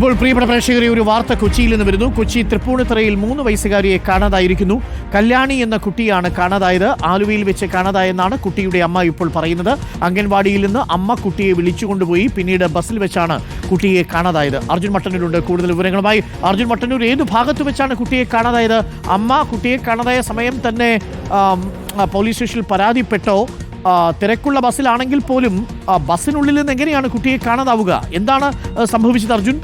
ഇപ്പോൾ പ്രിയപ്പെട്ട പ്രേക്ഷകരെ ഒരു വാർത്ത കൊച്ചിയിൽ നിന്ന് വരുന്നു. കൊച്ചി തൃപ്പൂണിത്തറയിൽ മൂന്ന് വയസ്സുകാരിയെ കാണാതായിരിക്കുന്നു. കല്യാണി എന്ന കുട്ടിയാണ് കാണാതായത്. ആലുവയിൽ വെച്ച് കാണാതായെന്നാണ് കുട്ടിയുടെ അമ്മ ഇപ്പോൾ പറയുന്നത്. അംഗൻവാടിയിൽ നിന്ന് അമ്മ കുട്ടിയെ വിളിച്ചുകൊണ്ടുപോയി പിന്നീട് ബസ്സിൽ വെച്ചാണ് കുട്ടിയെ കാണാതായത്. അർജുൻ മട്ടന്നൂരുണ്ട്. കൂടുതൽ വിവരങ്ങളുമായി അർജുൻ മട്ടന്നൂർ ഏത് ഭാഗത്ത് വെച്ചാണ് കുട്ടിയെ കാണാതായത്? അമ്മ കുട്ടിയെ കാണാതായ സമയം തന്നെ പോലീസ് സ്റ്റേഷനിൽ പരാതിപ്പെട്ടോ? തിരക്കുള്ള ബസ്സിലാണെങ്കിൽ പോലും ബസ്സിനുള്ളിൽ നിന്ന് എങ്ങനെയാണ് കുട്ടിയെ കാണാതാവുക? എന്താണ് സംഭവിച്ചത് അർജുൻ?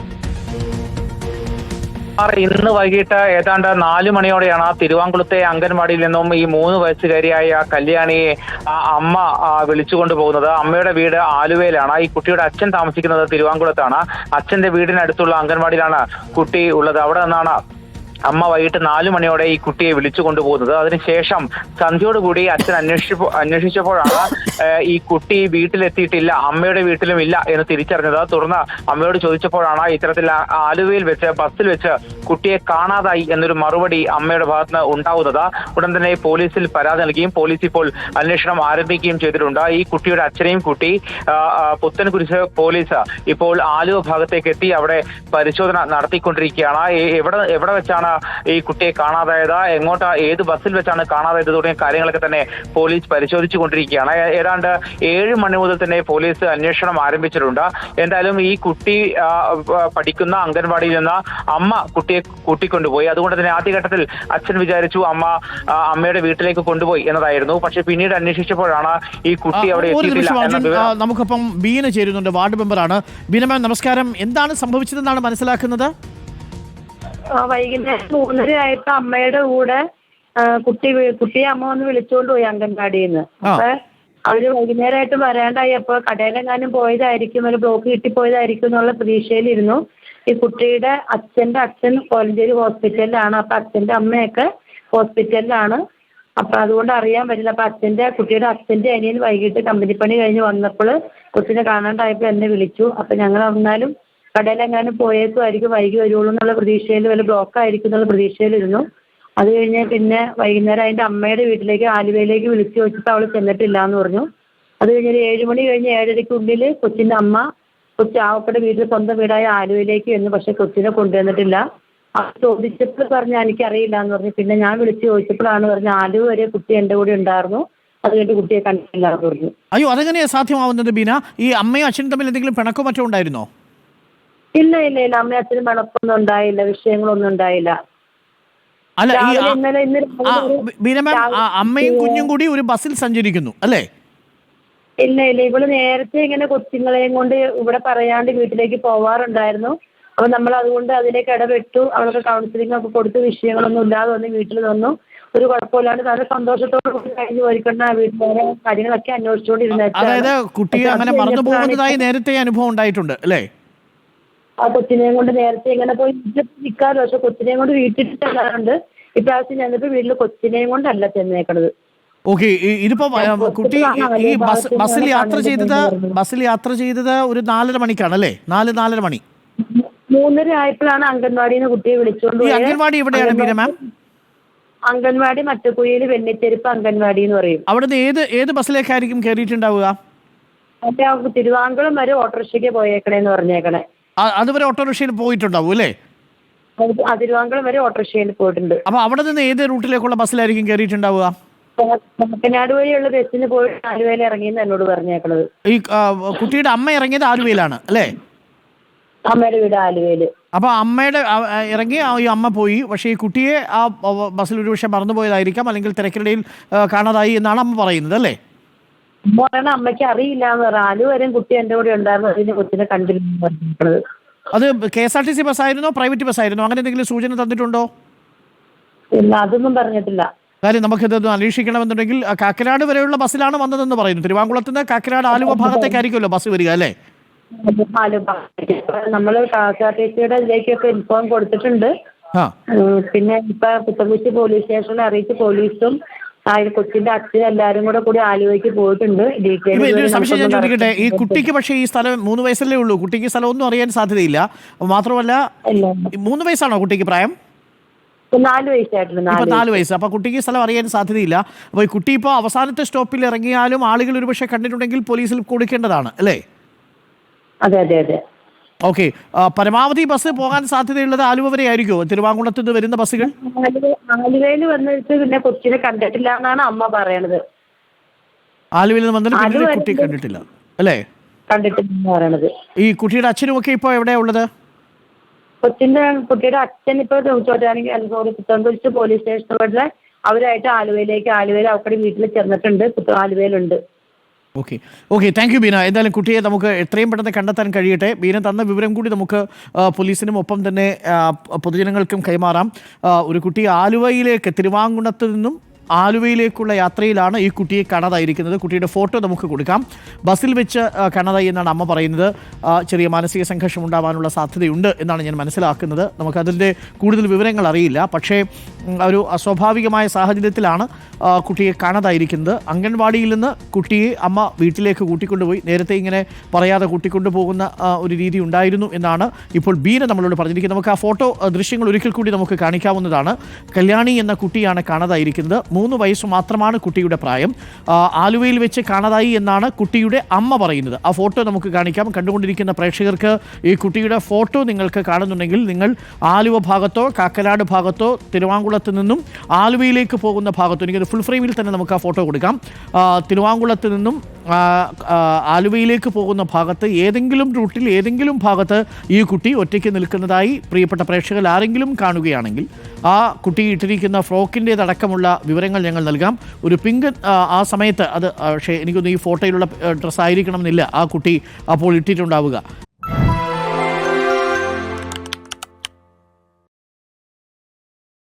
ഇന്ന് വൈകിട്ട് ഏതാണ്ട് നാലു മണിയോടെയാണ് തിരുവാങ്കുളത്തെ അംഗൻവാടിയിൽ നിന്നും ഈ മൂന്ന് വയസ്സുകാരിയായ കല്യാണിയെ ആ അമ്മ വിളിച്ചുകൊണ്ട് പോകുന്നത്. അമ്മയുടെ വീട് ആലുവയിലാണ്. ഈ കുട്ടിയുടെ അച്ഛൻ താമസിക്കുന്നത് തിരുവാങ്കുളത്താണ്. അച്ഛന്റെ വീടിനടുത്തുള്ള അംഗൻവാടിയിലാണ് കുട്ടി ഉള്ളത്. അവിടെ നിന്നാണ് അമ്മ വൈകിട്ട് നാലു മണിയോടെ ഈ കുട്ടിയെ വിളിച്ചു കൊണ്ടുപോകുന്നത്. അതിനുശേഷം സന്ധ്യയോടുകൂടി അച്ഛൻ അന്വേഷിച്ചപ്പോ അന്വേഷിച്ചപ്പോഴാണ് ഈ കുട്ടി വീട്ടിലെത്തിയിട്ടില്ല അമ്മയുടെ വീട്ടിലും ഇല്ല എന്ന് തിരിച്ചറിഞ്ഞത്. തുടർന്ന് അമ്മയോട് ചോദിച്ചപ്പോഴാണ് ഇത്തരത്തിൽ ആലുവയിൽ വെച്ച് ബസ്സിൽ വെച്ച് കുട്ടിയെ കാണാതായി എന്നൊരു മറുപടി അമ്മയുടെ ഭാഗത്ത് ഉണ്ടാവുന്നത്. ഉടൻ തന്നെ പോലീസിൽ പരാതി നൽകുകയും പോലീസ് ഇപ്പോൾ അന്വേഷണം ആരംഭിക്കുകയും ചെയ്തിട്ടുണ്ട്. ഈ കുട്ടിയുടെ അച്ഛനെയും കുട്ടി പുത്തൻകുരിശ് പോലീസ് ഇപ്പോൾ ആലുവ ഭാഗത്തേക്ക് എത്തി അവിടെ പരിശോധന നടത്തിക്കൊണ്ടിരിക്കുകയാണ്. എവിടെ എവിടെ വെച്ചാണ് ഈ കുട്ടിയെ കാണാതായത് എങ്ങോട്ടാ ഏത് ബസ്സിൽ വെച്ചാണ് കാണാതായത് തുടങ്ങിയ കാര്യങ്ങളൊക്കെ തന്നെ പോലീസ് പരിശോധിച്ചു കൊണ്ടിരിക്കുകയാണ്. ഏതാണ്ട് ഏഴ് മണി മുതൽ തന്നെ പോലീസ് അന്വേഷണം ആരംഭിച്ചിട്ടുണ്ട്. എന്തായാലും ഈ കുട്ടി പഠിക്കുന്ന അംഗൻവാടിയിൽ നിന്ന് അമ്മ കുട്ടിയെ കൂട്ടിക്കൊണ്ടുപോയി. അതുകൊണ്ട് തന്നെ ആദ്യഘട്ടത്തിൽ അച്ഛൻ വിചാരിച്ചു അമ്മ അമ്മയുടെ വീട്ടിലേക്ക് കൊണ്ടുപോയി എന്നതായിരുന്നു. പക്ഷെ പിന്നീട് അന്വേഷിച്ചപ്പോഴാണ് ഈ കുട്ടി അവിടെ നമുക്കിപ്പം എത്തിയിട്ടില്ല വിവരം. ബീന ചേരുന്നുണ്ട്. വാർഡ് മെമ്പറാണ്. ബീന മാം നമസ്കാരം. എന്താണ് സംഭവിച്ചതെന്നാണ് മനസ്സിലാക്കുന്നത്? വൈകുന്നേരം മൂന്നര ആയപ്പോ അമ്മയുടെ കൂടെ കുട്ടി കുട്ടിയെ അമ്മ വന്ന് വിളിച്ചോണ്ട് പോയി അംഗൻവാടിയിൽ നിന്ന്. അപ്പൊ അവർ വൈകുന്നേരമായിട്ട് വരാണ്ടായി അപ്പൊ കടയിലെങ്ങാനും പോയതായിരിക്കും ഒരു ബ്ലോക്ക് കിട്ടിപ്പോയതായിരിക്കും എന്നുള്ള പ്രതീക്ഷയിലിരുന്നു. ഈ കുട്ടിയുടെ അച്ഛന്റെ അച്ഛൻ കോലഞ്ചേരി ഹോസ്പിറ്റലിലാണ് അപ്പൊ അച്ഛന്റെ അമ്മയൊക്കെ ഹോസ്പിറ്റലിലാണ്. അപ്പൊ അതുകൊണ്ട് അറിയാൻ പറ്റില്ല. അപ്പൊ അച്ഛന്റെ കുട്ടിയുടെ അച്ഛന്റെ അനിയൻ വൈകിട്ട് കമ്പനിപ്പണി കഴിഞ്ഞ് വന്നപ്പോൾ കുട്ടീനെ കാണാണ്ടായപ്പോൾ എന്നെ വിളിച്ചു. അപ്പൊ ഞങ്ങൾ വന്നാലും കടയിലെങ്ങാനും പോയേക്കുമായിരിക്കും വൈകി വരുള്ളൂ എന്നുള്ള പ്രതീക്ഷയിൽ വല്ല ബ്ലോക്ക് ആയിരിക്കും എന്നുള്ള പ്രതീക്ഷയിലിരുന്നു. അത് കഴിഞ്ഞ് പിന്നെ വൈകുന്നേരം അതിന്റെ അമ്മയുടെ വീട്ടിലേക്ക് ആലുവയിലേക്ക് വിളിച്ചു ചോദിച്ചപ്പോൾ അവൾ ചെന്നിട്ടില്ല എന്ന് പറഞ്ഞു. അത് കഴിഞ്ഞ് ഒരു ഏഴ് മണി കഴിഞ്ഞ് ഏഴരയ്ക്കുള്ളിൽ കൊച്ചിന്റെ അമ്മ കൊച്ചു വീട്ടിൽ സ്വന്തം വീടായ ആലുവയിലേക്ക് വന്നു പക്ഷെ കൊച്ചിനെ കൊണ്ടുവന്നിട്ടില്ല. അത് ചോദിച്ചപ്പോൾ പറഞ്ഞു എനിക്കറിയില്ല എന്ന് പറഞ്ഞു. പിന്നെ ഞാൻ വിളിച്ച് ചോദിച്ചപ്പോഴാണ് പറഞ്ഞു ആലുവ വരെ കുട്ടി എന്റെ കൂടെ ഉണ്ടായിരുന്നു. അത് കഴിഞ്ഞ് കുട്ടിയെ കണ്ടില്ല എന്ന് പറഞ്ഞു. അയ്യോ അതെങ്ങനെയാ സാധ്യമാവുന്നത് ബീന? ഈ അമ്മയും അച്ഛനും തമ്മിൽ എന്തെങ്കിലും പിണക്കോ മറ്റോ ഉണ്ടായിരുന്നോ? ഇല്ല ഇല്ല ഇല്ല. അമ്മ അച്ഛനും മണപ്പൊന്നും ഉണ്ടായില്ല വിഷയങ്ങളൊന്നും ഉണ്ടായില്ല. അല്ല ഈ രാവിലെ ഇന്നലെ ഇന്ന് ആ, രാവിലെ ബീന മാം ആ, അമ്മയും കുഞ്ഞും കൂടി ഒരു ബസ്സിൽ സഞ്ചരിക്കുന്നു അല്ലേ? ഇല്ല ഇല്ല. ഇവൾ നേരത്തെ ഇങ്ങനെ കൊച്ചുങ്ങളെയും കൊണ്ട് ഇവിടെ പറയാണ്ട് വീട്ടിലേക്ക് പോവാറുണ്ടായിരുന്നു. അപ്പൊ നമ്മൾ അതുകൊണ്ട് അതിലേക്ക് ഇടപെട്ടു. അവൾക്ക് കൗൺസിലിംഗ് ഒക്കെ കൊടുത്ത്. വിഷയങ്ങളൊന്നും ഇല്ലാതെ വന്ന് വീട്ടിൽ വന്നു ഒരു കുഴപ്പമില്ലാണ്ട് നല്ല സന്തോഷത്തോട് കൂടി കഴിഞ്ഞു പോയിക്കൊണ്ട് വീട്ടിലെ കാര്യങ്ങളൊക്കെ അന്വേഷിച്ചുകൊണ്ടിരുന്ന അതായത് കുട്ടിയെ അങ്ങനെ മറന്നു പോകുന്നതായി നേരത്തെ അനുഭവം ഉണ്ടായിട്ടുണ്ട് അല്ലേ? ആ കൊച്ചിനെയും കൊണ്ട് നേരത്തെ ഇങ്ങനെ പോയി വീട്ടിൽ നിൽക്കാറ് പക്ഷെ കൊച്ചിനെയും കൊണ്ട് വീട്ടിൽ ചെല്ലാറുണ്ട് ഇപ്രാവശ്യം ഞാനിപ്പോ വീട്ടിൽ കൊച്ചിനെയും കൊണ്ടല്ല ചെന്നേക്കണത്. ഓക്കെ ഇതിപ്പോ കുട്ടി ഈ- ബസ് ബസ്സിൽ യാത്ര ചെയ്തത്. ബസ്സിൽ യാത്ര ചെയ്തത് ഒരു നാലര മണിക്കാണ് അല്ലേ? നാല് നാലര മണി. മൂന്നര ആയപ്പോഴാണ് അംഗൻവാടിന്ന് കുട്ടിയെ വിളിച്ചുകൊണ്ട് ഈ. അംഗൻവാടി എവിടെയാണ് ബീന മാം? അംഗൻവാടി മറ്റക്കുഴിയിൽ വെണ്ണിത്തെരുപ്പ് അംഗൻവാടി എന്ന് പറയും. അവിടുന്ന് ഏത് ഏത് ബസ്സിലേക്കായിരിക്കും കയറിയിട്ടുണ്ടാവുക തിരുവാങ്കുളം വരെ ഓട്ടോറിക്ഷയ്ക്ക് പോയേക്കണേന്ന് പറഞ്ഞേക്കണേ. അതുവരെ ഓട്ടോറിക്ഷയിൽ പോയിട്ടുണ്ടാവും അല്ലേ? അതിരുവാങ്കുളം വരെ ഓട്ടോറിക്ഷയിൽ പോയിട്ടുണ്ട്. അപ്പൊ അവിടെ നിന്ന് ഏത് റൂട്ടിലേക്കുള്ള ബസ്സിലായിരിക്കും കയറിയിട്ടുണ്ടാവുക? കാക്കനാട് വഴിയുള്ള ബസ്സിന് പോയിട്ട് ആലുവയിൽ ഇറങ്ങിയെന്ന് എന്നോട് പറഞ്ഞേക്കണത്. ഈ ആ, കുട്ടിയുടെ അമ്മ ഇറങ്ങിയത് ആലുവയിലാണ് അല്ലേ? അമ്മയുടെ വീട് ആലുവയിൽ. അപ്പൊ അമ്മയുടെ ഇറങ്ങി ആ ഈ അമ്മ പോയി. പക്ഷേ ഈ കുട്ടിയെ ആ ആ, ബസ്സിൽ ഒരുപക്ഷെ മറന്നുപോയതായിരിക്കാം അല്ലെങ്കിൽ തിരക്കിനിടയിൽ ആ, കാണാതായി എന്നാണ് അമ്മ പറയുന്നത് അല്ലേ? അമ്മ പറയണ അമ്മയ്ക്ക് അറിയില്ല എന്ന് പറഞ്ഞു ആലുവ വരെയും കുട്ടി എന്റെ കൂടെ ഉണ്ടായിരുന്നു. അതിന് കൊച്ചിനെ കണ്ടിരുന്നു. അത് K S R T C bus ആയിരുന്നോ പ്രൈവറ്റ് ബസ് ആയിരുന്നോ? അങ്ങനെ എന്തെങ്കിലും സൂചന തന്നിട്ടുണ്ടോ? ഇല്ല അതൊന്നും പറഞ്ഞിട്ടില്ല. കാര്യം നമുക്കിതൊന്ന് അന്വേഷിക്കണമെന്നുണ്ടെങ്കിൽ കാക്കനാട് വരെയുള്ള ബസ്സിലാണ് വന്നതെന്ന് പറയുന്നു. തിരുവാങ്കുളത്ത് നിന്ന് കാക്കനാട് ആലുവ ഭാഗത്തേക്കായിരിക്കുമല്ലോ ബസ് വരിക അല്ലേ? നമ്മൾ ഇതിലേക്കൊക്കെ ഇൻഫോം കൊടുത്തിട്ടുണ്ട്. ആ. പിന്നെ ഇപ്പൊ പുത്തൻകുച്ചി പോലീസ് സ്റ്റേഷനിൽ അറിയിച്ച് പോലീസും ആ ഇത് കൊച്ചിന്റെ അച്ഛനും എല്ലാരും കൂടെ കൂടി ആലുവയ്ക്ക് പോയിട്ടുണ്ട്. ഡീറ്റെയിൽ ഇപ്പൊ സംശയം ഞാൻ ചോദിക്കട്ടെ? ഈ കുട്ടിക്ക് പക്ഷേ ഈ സ്ഥലം മൂന്ന് വയസ്സല്ലേ ഉള്ളൂ. കുട്ടിക്ക് സ്ഥലം ഒന്നും അറിയാൻ സാധ്യതയില്ല. മാത്രമല്ല ഈ മൂന്ന് വയസ്സാണോ കുട്ടിക്ക് പ്രായം? നാല് വയസ്സായിട്ടുണ്ട് ഇപ്പൊ നാല് നാല് വയസ്സ്. അപ്പൊ കുട്ടിക്ക് സ്ഥലം അറിയാൻ സാധ്യതയില്ല. അപ്പോൾ ഈ കുട്ടി ഇപ്പോൾ അവസാനത്തെ സ്റ്റോപ്പിൽ ഇറങ്ങിയാലും ആളുകൾ ഒരുപക്ഷെ കണ്ടിട്ടുണ്ടെങ്കിൽ പോലീസിൽ കൊടുക്കേണ്ടതാണ് അല്ലേ? അതെ അതെ അതെ. ഓക്കെ. പരമാവധി ബസ് പോകാൻ സാധ്യതയുള്ളത് ആലുവ വരെ ആയിരിക്കുമോ തിരുവാങ്കുളത്ത് നിന്ന് വരുന്ന ബസ്സുകൾ? ആലുവയിൽ വന്നിട്ട് പിന്നെ കൊച്ചിനെ കണ്ടിട്ടില്ല എന്നാണ് അമ്മ പറയണത്. ആലുവയിൽ നിന്ന് വന്നിട്ട് പിന്നെ കുട്ടി കണ്ടിട്ടില്ല. അല്ലേ? കണ്ടിട്ടില്ല ഈ കുട്ടിയുടെ അച്ഛനും ഒക്കെ ഇപ്പൊ എവിടെയാ ഉള്ളത്? കൊച്ചിന്റെ കുട്ടിയുടെ അച്ഛൻ ഇപ്പൊ പുത്തൻകുരിശ് പോലീസ് സ്റ്റേഷനിലെ അവരായിട്ട് ആലുവയിലേക്ക് ആലുവയിൽ അവരുടെ വീട്ടിൽ ചെന്നിട്ടുണ്ട്. ആലുവയിലുണ്ട്. Okay okay thank you Beena എന്തായാലും കുട്ടിയെ നമുക്ക് എത്രയും പെട്ടെന്ന് കണ്ടെത്താൻ കഴിയട്ടെ. ബീന തന്ന വിവരം കൂടി നമുക്ക് പോലീസിനും ഒപ്പം തന്നെ പൊതുജനങ്ങൾക്കും കൈമാറാം. ഒരു കുട്ടി ആലുവയിലേക്ക് തിരുവാങ്കുണത്ത് നിന്നും ആലുവയിലേക്കുള്ള യാത്രയിലാണ് ഈ കുട്ടിയെ കാണാതായിരിക്കുന്നത്. കുട്ടിയുടെ ഫോട്ടോ നമുക്ക് കൊടുക്കാം. ബസ്സിൽ വെച്ച് കാണാതായി എന്നാണ് അമ്മ പറയുന്നത്. ചെറിയ മാനസിക സംഘർഷം ഉണ്ടാവാനുള്ള സാധ്യതയുണ്ട് എന്നാണ് ഞാൻ മനസ്സിലാക്കുന്നത്. നമുക്കതിന്റെ കൂടുതൽ വിവരങ്ങൾ അറിയില്ല. പക്ഷേ ഒരു അസ്വാഭാവികമായ സാഹചര്യത്തിലാണ് കുട്ടിയെ കാണാതായിരിക്കുന്നത്. അംഗൻവാടിയിൽ നിന്ന് കുട്ടിയെ അമ്മ വീട്ടിലേക്ക് കൂട്ടിക്കൊണ്ടുപോയി. നേരത്തെ ഇങ്ങനെ പറയാതെ കൂട്ടിക്കൊണ്ടു പോകുന്ന ഒരു രീതി ഉണ്ടായിരുന്നു എന്നാണ് ഇപ്പോൾ ബീന നമ്മളോട് പറഞ്ഞിരിക്കുന്നത്. നമുക്ക് ആ ഫോട്ടോ ദൃശ്യങ്ങൾ ഒരിക്കൽ കൂടി നമുക്ക് കാണിക്കാവുന്നതാണ്. കല്യാണി എന്ന കുട്ടിയാണ് കാണാതായിരിക്കുന്നത്. മൂന്ന് വയസ്സ് മാത്രമാണ് കുട്ടിയുടെ പ്രായം. ആലുവയിൽ വെച്ച് കാണാതായി എന്നാണ് കുട്ടിയുടെ അമ്മ പറയുന്നത്. ആ ഫോട്ടോ നമുക്ക് കാണിക്കാം. കണ്ടുകൊണ്ടിരിക്കുന്ന പ്രേക്ഷകർക്ക് ഈ കുട്ടിയുടെ ഫോട്ടോ നിങ്ങൾക്ക് കാണുന്നുണ്ടെങ്കിൽ നിങ്ങൾ ആലുവ ഭാഗത്തോ കാക്കനാട് ഭാഗത്തോ തിരുവാങ്കുളത്ത് നിന്നും ആലുവയിലേക്ക് പോകുന്ന ഭാഗത്തോ എനിക്കൊരു ഫുൾ ഫ്രെയിമിൽ തന്നെ നമുക്ക് ആ ഫോട്ടോ കൊടുക്കാം. തിരുവാങ്കുളത്ത് നിന്നും ആലുവയിലേക്ക് പോകുന്ന ഭാഗത്ത് ഏതെങ്കിലും റൂട്ടിൽ ഏതെങ്കിലും ഭാഗത്ത് ഈ കുട്ടി ഒറ്റയ്ക്ക് നിൽക്കുന്നതായി പ്രിയപ്പെട്ട പ്രേക്ഷകർ ആരെങ്കിലും കാണുകയാണെങ്കിൽ ആ കുട്ടി ഇട്ടിരിക്കുന്ന ഫ്രോക്കിന്റേതടക്കമുള്ള വിവരങ്ങൾ ഞങ്ങൾ നൽകാം. ഒരു പിങ്ക് ആ, സമയത്ത് അത് പക്ഷേ എനിക്കൊന്ന് ഈ ഫോട്ടോയിലുള്ള ഡ്രസ്സായിരിക്കണം എന്നില്ല ആ കുട്ടി അപ്പോൾ ഇട്ടിട്ടുണ്ടാവുക.